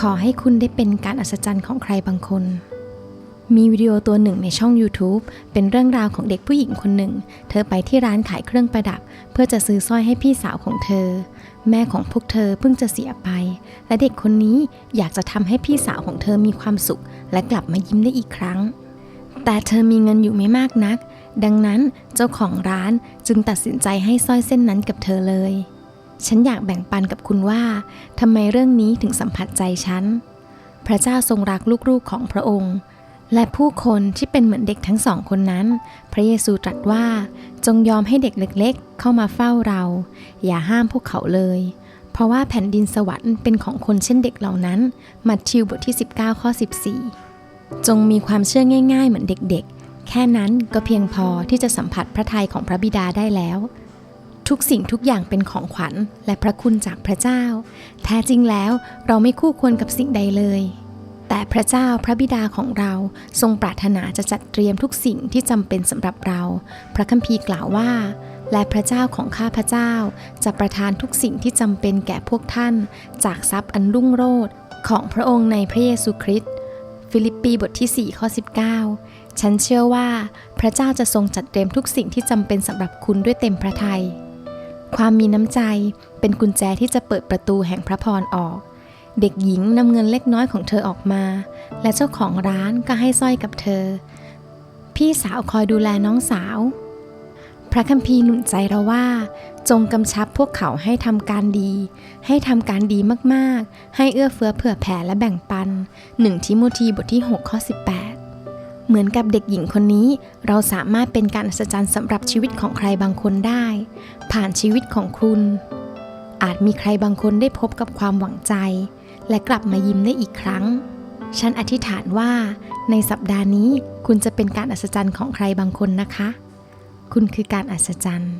ขอให้คุณได้เป็นการอัศจรรย์ของใครบางคน มีวิดีโอตัวหนึ่งในช่อง YouTube เป็นเรื่องราวของเด็กผู้หญิงคนหนึ่ง เธอไปที่ร้านขายเครื่องประดับ เพื่อจะซื้อสร้อยให้พี่สาวของเธอ แม่ของพวกเธอเพิ่งจะเสียไป และเด็กคนนี้อยากจะทำให้พี่สาวของเธอมีความสุข และกลับมายิ้มได้อีกครั้ง แต่เธอมีเงินอยู่ไม่มากนัก ดังนั้นเจ้าของร้านจึงตัดสินใจให้สร้อยเส้นนั้นกับเธอเลย ฉันอยากแบ่งปันกับคุณว่าทำไมเรื่องนี้ถึงสัมผัสใจฉัน พระเจ้าทรงรักลูกๆของพระองค์ และผู้คนที่เป็นเหมือนเด็กทั้งสองคนนั้น พระเยซูตรัสว่าจงยอมให้เด็กเล็กๆ เข้ามาเฝ้าเรา อย่าห้ามพวกเขาเลย เพราะว่าแผ่นดินสวรรค์เป็นของคนเช่นเด็กเหล่านั้นมัทธิวบทที่ 19ข้อ14 จงมีความเชื่อง่าย ๆ เหมือนเด็กๆ แค่นั้นก็เพียงพอที่จะสัมผัสพระทัยของพระบิดาได้แล้ว ทุกสิ่งทุกอย่างเป็นของขวัญและพระคุณจากพระเจ้า แท้จริงแล้วเราไม่คู่ควรกับสิ่งใดเลย แต่พระเจ้าพระบิดาของเราทรงปรารถนาจะจัดเตรียมทุกสิ่งที่จำเป็นสำหรับเรา พระคัมภีร์กล่าวว่า และพระเจ้าของข้าพระเจ้า จะประทานทุกสิ่งที่จำเป็นแก่พวกท่าน จากทรัพย์อันรุ่งโรจน์ของพระองค์ในพระเยซูคริสต์ฟิลิปปีบทที่ 4 ข้อ 19 ฉันเชื่อว่าพระเจ้าจะทรงจัดเตรียมทุกสิ่งที่จำเป็นสำหรับคุณด้วยเต็มพระทัย ความมีน้ำใจเป็นกุญแจที่จะเปิดประตูแห่งพระพรออก เด็กหญิงนำเงินเล็กน้อยของเธอออกมา และเจ้าของร้านก็ให้สร้อยกับเธอ พี่สาวคอยดูแลน้องสาว พระคัมภีร์หนุนใจเราว่า จงกำชับพวกเขาให้ทำการดี ให้ทำการดีมากๆ ให้เอื้อเฟื้อเผื่อแผ่และแบ่งปัน 1 ทิโมธีบทที่ 6 ข้อ 18 เหมือนกับเด็กหญิงคนนี้ เราสามารถเป็นการอัศจรรย์สำหรับชีวิตของใครบางคนได้ ผ่านชีวิตของคุณ อาจมีใครบางคนได้พบกับความหวังใจ และกลับมายิ้มได้อีกครั้ง ฉันอธิษฐานว่า ในสัปดาห์นี้คุณจะเป็นการอัศจรรย์ของใครบางคนนะคะ คุณคือการอัศจรรย์